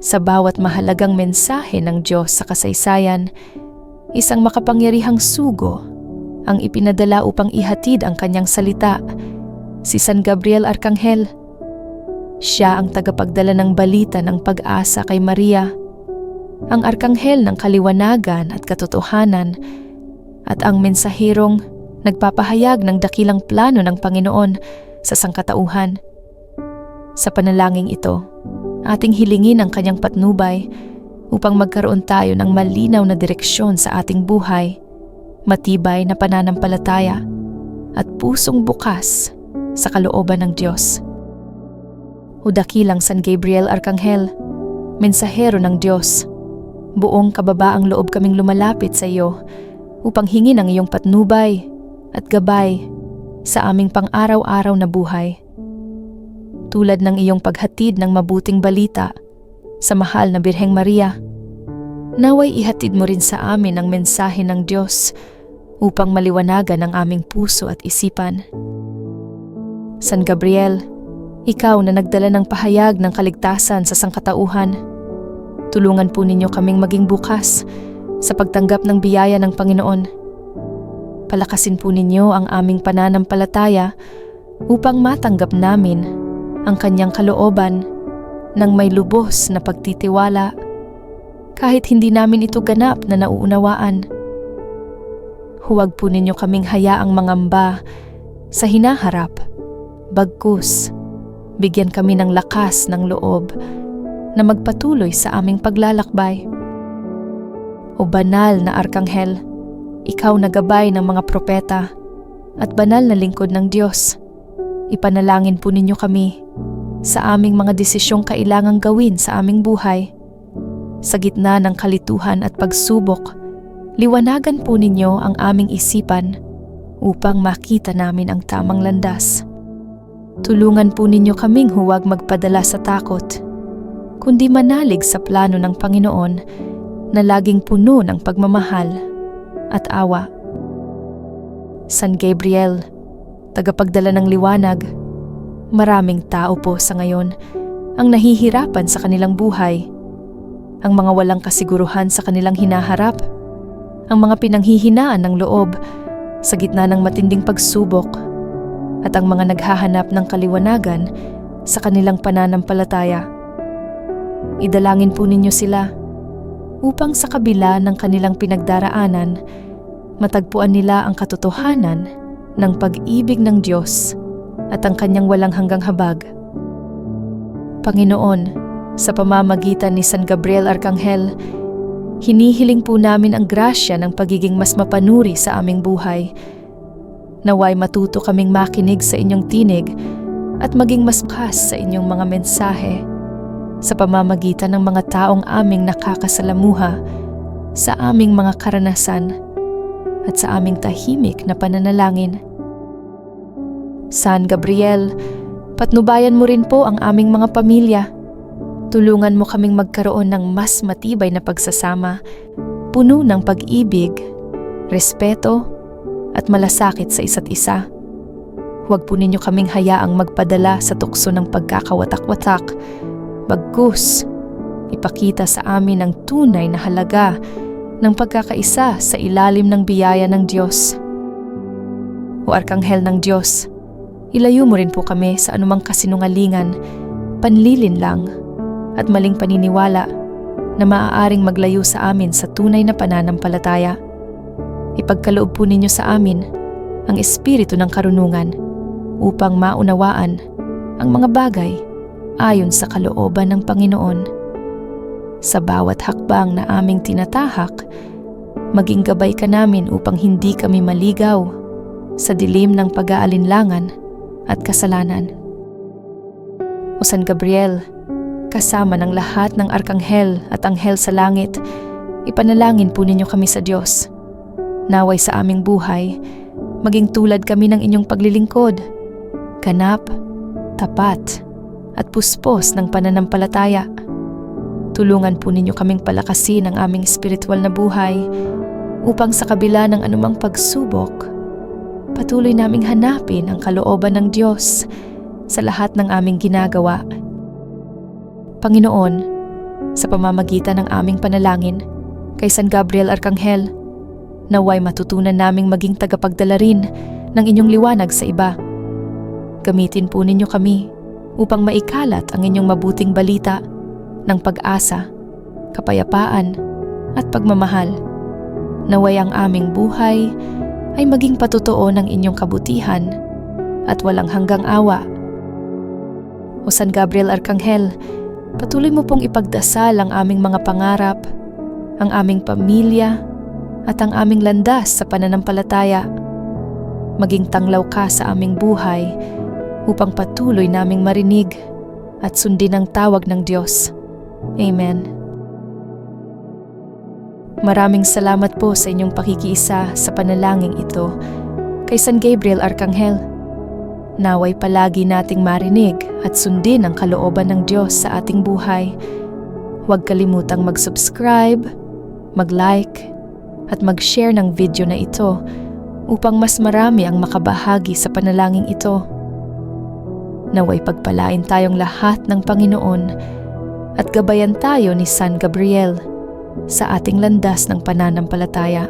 Sa bawat mahalagang mensahe ng Diyos sa kasaysayan, isang makapangyarihang sugo ang ipinadala upang ihatid ang kanyang salita, si San Gabriel Arcangel. Siya ang tagapagdala ng balita ng pag-asa kay Maria, ang arkanghel ng kaliwanagan at katotohanan, at ang mensahirong nagpapahayag ng dakilang plano ng Panginoon sa sangkatauhan. Sa panalangin ito, ating hilingin ang kanyang patnubay upang magkaroon tayo ng malinaw na direksyon sa ating buhay, matibay na pananampalataya, at pusong bukas sa kalooban ng Diyos. O dakilang San Gabriel Arcangel, mensahero ng Diyos, buong kababaang loob kaming lumalapit sa iyo upang hingin ang iyong patnubay at gabay sa aming pang-araw-araw na buhay. Tulad ng iyong paghatid ng mabuting balita sa mahal na Birheng Maria, naway ihatid mo rin sa amin ang mensahe ng Diyos upang maliwanagan ang aming puso at isipan. San Gabriel, ikaw na nagdala ng pahayag ng kaligtasan sa sangkatauhan, tulungan po ninyo kaming maging bukas sa pagtanggap ng biyaya ng Panginoon. Palakasin po ninyo ang aming pananampalataya upang matanggap namin ang kanyang kalooban ng may lubos na pagtitiwala kahit hindi namin ito ganap na nauunawaan. Huwag po ninyo kaming hayaang mangamba sa hinaharap, bagkus, bigyan kami ng lakas ng loob na magpatuloy sa aming paglalakbay. O banal na arkanghel, ikaw na gabay ng mga propeta at banal na lingkod ng Diyos. Ipanalangin po ninyo kami sa aming mga desisyong kailangang gawin sa aming buhay. Sa gitna ng kalituhan at pagsubok, liwanagan po ninyo ang aming isipan upang makita namin ang tamang landas. Tulungan po ninyo kaming huwag magpadala sa takot, kundi manalig sa plano ng Panginoon na laging puno ng pagmamahal at awa. San Gabriel, tagapagdala ng liwanag, maraming tao po sa ngayon ang nahihirapan sa kanilang buhay, ang mga walang kasiguruhan sa kanilang hinaharap, ang mga pinanghihinaan ng loob sa gitna ng matinding pagsubok, at ang mga naghahanap ng kaliwanagan sa kanilang pananampalataya. Idalangin po ninyo sila upang sa kabila ng kanilang pinagdaraanan, matagpuan nila ang katotohanan ng pag-ibig ng Diyos at ang kanyang walang hanggang habag. Panginoon, sa pamamagitan ni San Gabriel Arcangel, hinihiling po namin ang grasya ng pagiging mas mapanuri sa aming buhay. Naway matuto kaming makinig sa inyong tinig at maging mas bukas sa inyong mga mensahe sa pamamagitan ng mga taong aming nakakasalamuha sa aming mga karanasan at sa aming tahimik na pananalangin. San Gabriel, patnubayan mo rin po ang aming mga pamilya. Tulungan mo kaming magkaroon ng mas matibay na pagsasama, puno ng pag-ibig, respeto, at malasakit sa isa't isa. Huwag po ninyo kaming hayaang magpadala sa tukso ng pagkakawatak-watak Bagkus, ipakita sa amin ang tunay na halaga ng pagkakaisa sa ilalim ng biyaya ng Diyos. O Arkanghel ng Diyos, ilayo mo rin po kami sa anumang kasinungalingan, panlilin lang, at maling paniniwala na maaaring maglayo sa amin sa tunay na pananampalataya. Ipagkaloob po ninyo sa amin ang espiritu ng karunungan upang maunawaan ang mga bagay ayon sa kalooban ng Panginoon. Sa bawat hakbang na aming tinatahak, maging gabay ka namin upang hindi kami maligaw sa dilim ng pag-aalinlangan at kasalanan. O San Gabriel, kasama ng lahat ng arkanghel at anghel sa langit, ipanalangin po ninyo kami sa Diyos. Naway sa aming buhay, maging tulad kami ng inyong paglilingkod, ganap, tapat, at puspos ng pananampalataya. Tulungan po ninyo kaming palakasin ang aming spiritual na buhay upang sa kabila ng anumang pagsubok, patuloy naming hanapin ang kalooban ng Diyos sa lahat ng aming ginagawa. Panginoon, sa pamamagitan ng aming panalangin kay San Gabriel Arcangel. Naway matutunan naming maging tagapagdala rin ng inyong liwanag sa iba. Gamitin po ninyo kami upang maikalat ang inyong mabuting balita ng pag-asa, kapayapaan at pagmamahal. Naway ang aming buhay ay maging patotoo ng inyong kabutihan at walang hanggang awa. O San Gabriel Arcangel, patuloy mo pong ipagdasal ang aming mga pangarap, ang aming pamilya, at ang aming landas sa pananampalataya. Maging tanglaw ka sa aming buhay upang patuloy naming marinig at sundin ang tawag ng Diyos. Amen. Maraming salamat po sa inyong pakikiisa sa panalangin ito kay San Gabriel Arcangel. Naway palagi nating marinig at sundin ang kalooban ng Diyos sa ating buhay. Huwag kalimutang mag-subscribe, mag-like, at mag-share ng video na ito upang mas marami ang makabahagi sa panalangin ito. Naway pagpalain tayong lahat ng Panginoon at gabayan tayo ni San Gabriel sa ating landas ng pananampalataya.